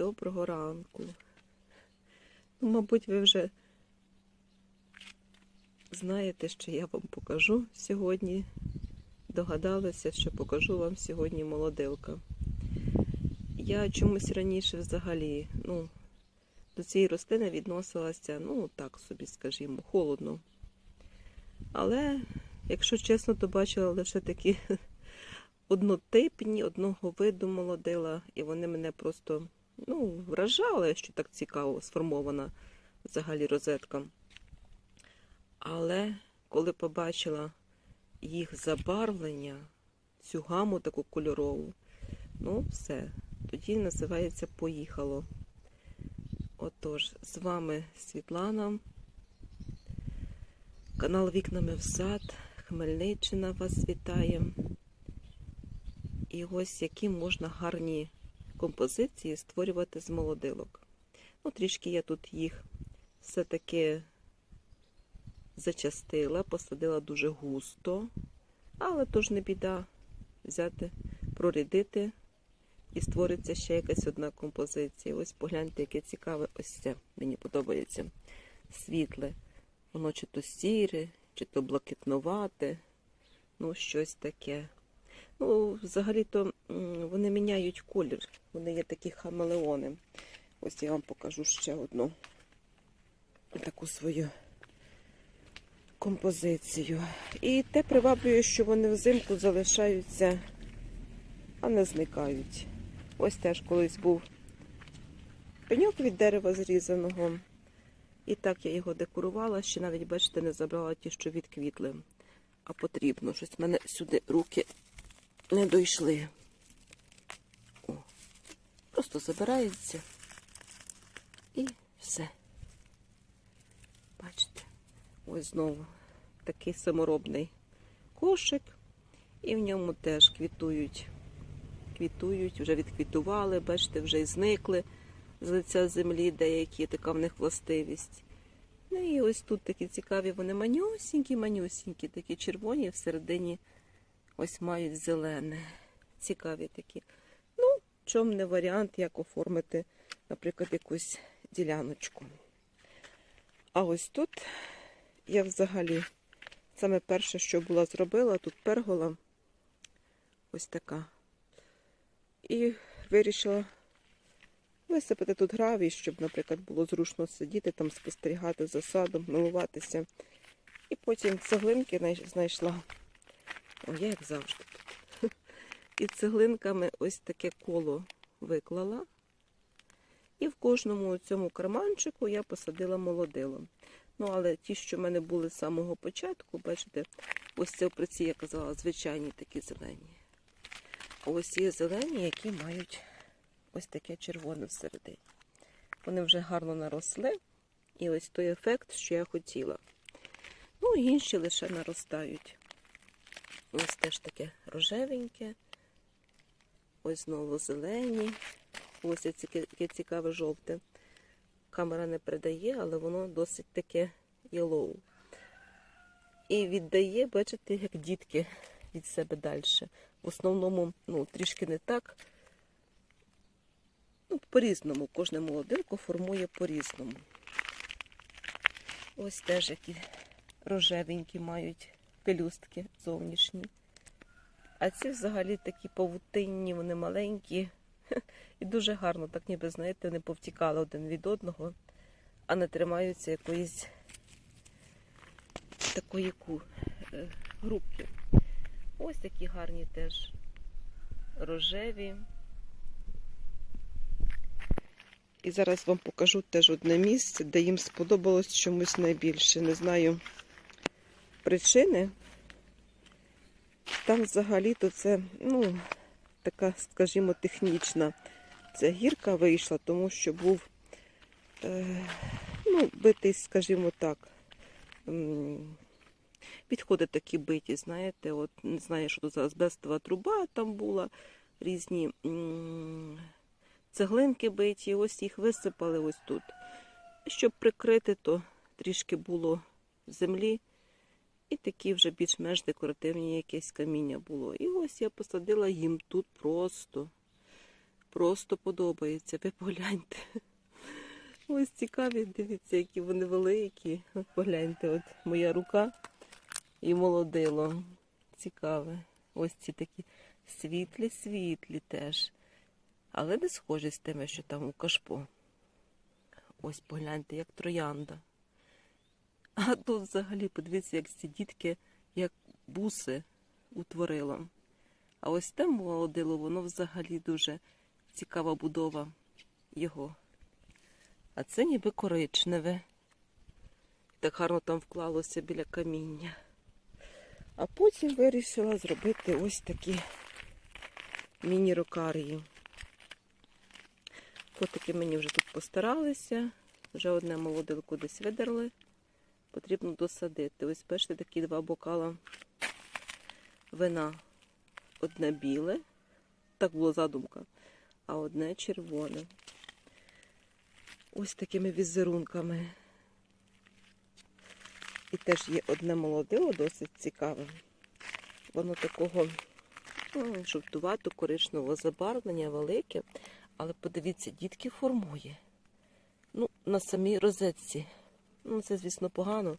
доброго ранку. Ну, мабуть, ви вже знаєте, що я вам покажу сьогодні. Догадалися, що покажу вам сьогодні молодилка. Я чомусь раніше взагалі, ну, до цієї рослини відносилася, ну, так собі, скажімо, холодно. Але, якщо чесно, то бачила лише такі однотипні, одного виду молодила, і вони мене просто ну, вражали, що так цікаво сформована взагалі розетка. Але коли побачила їх забарвлення, цю гаму таку кольорову, ну все, тоді називається Поїхало. Отож, з вами Світлана, канал Вікнами в сад, Хмельниччина вас вітає. І ось які можна гарні композиції створювати з молодилок. Ну, трішки я тут їх все-таки зачастила, посадила дуже густо, але то ж не біда взяти, прорядити і створиться ще якась одна композиція. Ось погляньте, яке цікаве ось це. Мені подобається. Світле. Воно чи то сіре, чи то блакитнувате, ну, щось таке. Ну, взагалі-то вони міняють колір. Вони є такі хамелеони. Ось я вам покажу ще одну таку свою композицію. І те приваблює, що вони взимку залишаються, а не зникають. Ось теж колись був пеньок від дерева зрізаного. І так я його декорувала, ще навіть, бачите, не забрала ті, що відквітли. А потрібно. Щось в мене сюди руки не дійшли. О, просто забирається і все. Бачите, ось знову такий саморобний кошик, і в ньому теж квітують. Квітують, вже відквітували, бачите, вже й зникли з лиця землі, деякі така в них властивість. Ну і ось тут такі цікаві, вони манюсінькі, манюсінькі, такі червоні всередині ось мають зелене. Цікаві такі. Ну, чом не варіант, як оформити, наприклад, якусь діляночку. А ось тут я взагалі саме перше, що була зробила, тут пергола ось така. І вирішила висипати тут гравій, щоб, наприклад, було зручно сидіти, там спостерігати за садом, милуватися. І потім цеглинки знайшла. О, я як завжди тут. І цеглинками ось таке коло виклала. І в кожному цьому карманчику я посадила молодило. Ну, але ті, що в мене були з самого початку, бачите, ось це оприці, я казала, звичайні такі зелені. А ось є зелені, які мають ось таке червоне всередині. Вони вже гарно наросли. І ось той ефект, що я хотіла. Ну, інші лише наростають. Ось теж таке рожевеньке. Ось знову зелені. Ось яке цікаве жовте. Камера не передає, але воно досить таке yellow. І віддає, бачите, як дітки від себе далі. В основному, ну, трішки не так. Ну, по-різному. Кожне молодилко формує по-різному. Ось теж які рожевенькі мають пелюстки зовнішні. А ці взагалі такі павутинні, вони маленькі. І дуже гарно, так ніби, знаєте, вони повтікали один від одного, а не тримаються якоїсь такої е, групки. Ось такі гарні теж рожеві. І зараз вам покажу теж одне місце, де їм сподобалось чомусь найбільше. Не знаю причини. Там взагалі-то це, ну, така, скажімо, технічна. Ця гірка вийшла, тому що був е, ну, битий, скажімо так. Підходи такі биті, знаєте, от не знаю, що тут за азбестова труба там була, різні цеглинки биті, ось їх висипали ось тут. Щоб прикрити, то трішки було землі, і такі вже більш-менш декоративні якесь каміння було. І ось я посадила їм тут просто просто подобається. Ви погляньте. Ось цікаві, дивіться, які вони великі. Погляньте, от моя рука і молодило. Цікаве. Ось ці такі світлі-світлі теж. Але не схожі з тими, що там у кашпо. Ось погляньте, як троянда. А тут взагалі подивіться, як ці дітки, як буси утворила. А ось те молодило, воно взагалі дуже цікава будова його. А це ніби коричневе. Так гарно там вклалося біля каміння. А потім вирішила зробити ось такі міні-рокарії. Котики мені вже тут постаралися. Вже одне молодилко десь видерли. Потрібно досадити. Ось бачите, такі два бокала вина. Одне біле, так була задумка, а одне червоне. Ось такими візерунками. І теж є одне молодило, досить цікаве. Воно такого ну, жовтувато коричневого забарвлення, велике. Але подивіться, дітки формує. Ну, на самій розетці. Ну, це, звісно, погано.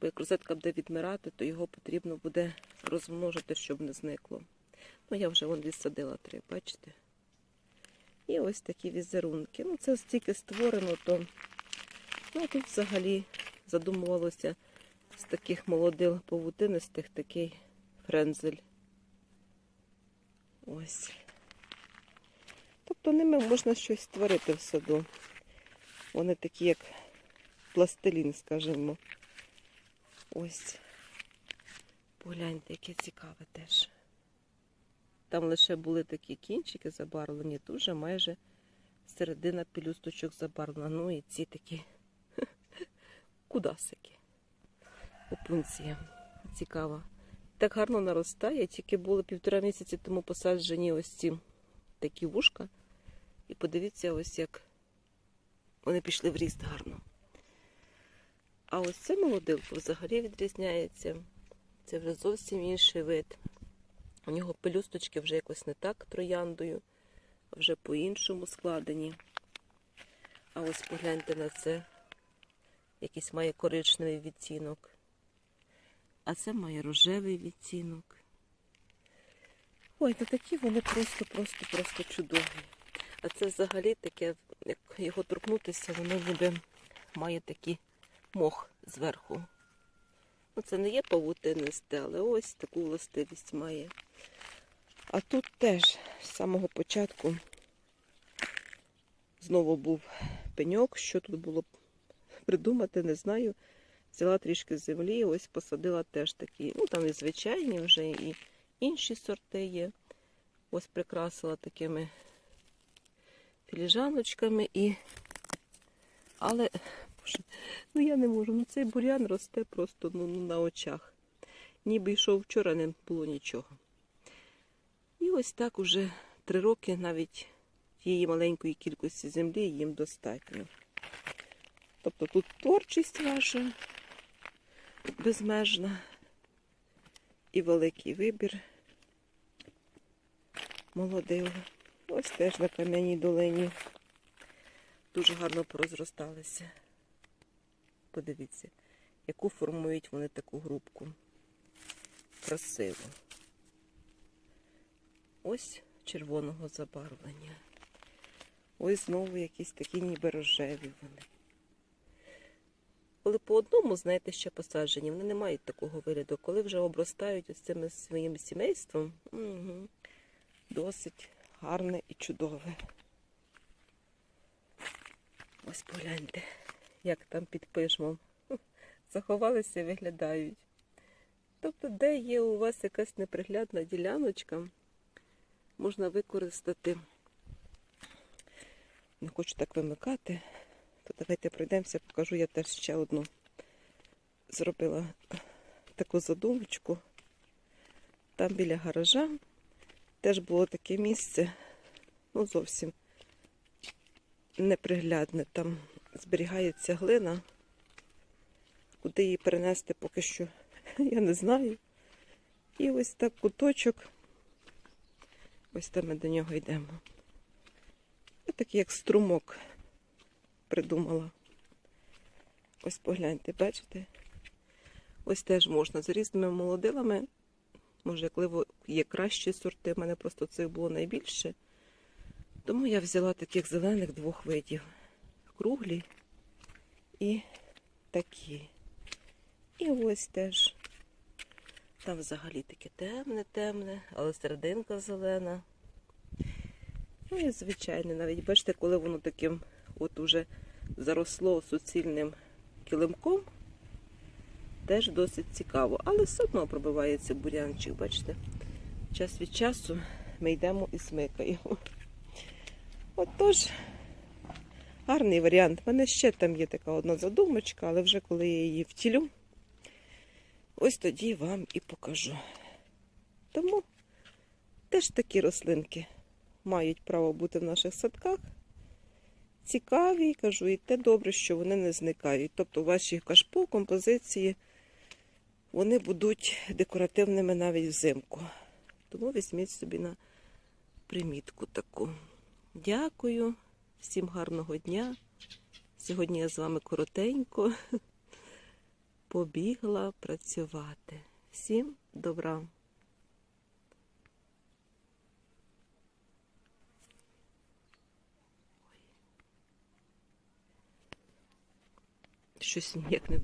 Бо як розетка буде відмирати, то його потрібно буде розмножити, щоб не зникло. Ну, я вже вон відсадила три, бачите? І ось такі візерунки. Ну, це стільки створено, то ну, тут взагалі задумувалося з таких молодил павутинистих такий френзель. Ось. Тобто ними можна щось створити в саду. Вони такі, як пластилін, скажімо. Ось. Погляньте, яке цікаве теж. Там лише були такі кінчики забарвлені, тут вже майже середина пелюсточок забарвлена. Ну і ці такі кудасики. Опунція. Цікаво. Так гарно наростає, тільки були півтора місяці тому посаджені ось ці такі вушка. І подивіться, ось як вони пішли в ріст гарно. А ось це молодилко взагалі відрізняється. Це вже зовсім інший вид. У нього пелюсточки вже якось не так трояндою, а вже по-іншому складені. А ось погляньте на це. Якийсь має коричневий відтінок. А це має рожевий відтінок. Ой, та такі вони просто-просто-просто чудові. А це взагалі таке, як його торкнутися, воно ніби має такий мох зверху. Ну, це не є павутинисте, але ось таку властивість має. А тут теж з самого початку знову був пеньок, що тут було придумати, не знаю. Взяла трішки землі, ось посадила теж такі. Ну, там і звичайні вже, і інші сорти є. Ось прикрасила такими філіжаночками і. Але боже, ну я не можу. Ну цей бур'ян росте просто ну, ну, на очах. Ніби йшов вчора, не було нічого. І ось так уже три роки навіть тієї маленької кількості землі їм достатньо. Тобто тут творчість ваша безмежна і великий вибір молодив. Ось теж на кам'яній долині. Дуже гарно порозросталися. Подивіться, яку формують вони таку грубку. Красиво. Ось червоного забарвлення. Ось знову якісь такі ніби рожеві вони. Коли по одному, знаєте, ще посаджені, вони не мають такого вигляду. Коли вже обростають ось цим своїм сімейством, угу, досить гарне і чудове. Ось погляньте, як там під пишмом. Заховалися і виглядають. Тобто, де є у вас якась неприглядна діляночка, можна використати. Не хочу так вимикати, то давайте пройдемося, покажу я теж ще одну. Зробила таку задумочку. Там біля гаража теж було таке місце, ну зовсім неприглядне. Там зберігається глина. Куди її перенести поки що, я не знаю. І ось так куточок. Ось там ми до нього йдемо. такий як струмок придумала. Ось погляньте, бачите? Ось теж можна з різними молодилами. Може, коли є кращі сорти, в мене просто цих було найбільше. Тому я взяла таких зелених двох видів. Круглі і такі. І ось теж. Там взагалі таке темне, темне, але серединка зелена. Ну і звичайне, навіть бачите, коли воно таким от уже заросло суцільним килимком, теж досить цікаво. Але все одно пробивається бурянчик, бачите. Час від часу ми йдемо і смикаємо. Отож, гарний варіант. У мене ще там є така одна задумочка, але вже коли я її втілю, ось тоді вам і покажу. Тому теж такі рослинки мають право бути в наших садках. Цікаві, кажу, і те добре, що вони не зникають. Тобто у вашій кашпо, композиції, вони будуть декоративними навіть взимку. Тому візьміть собі на примітку таку. Дякую, всім гарного дня. Сьогодні я з вами коротенько побігла працювати. Всім добра! Щось ніяк не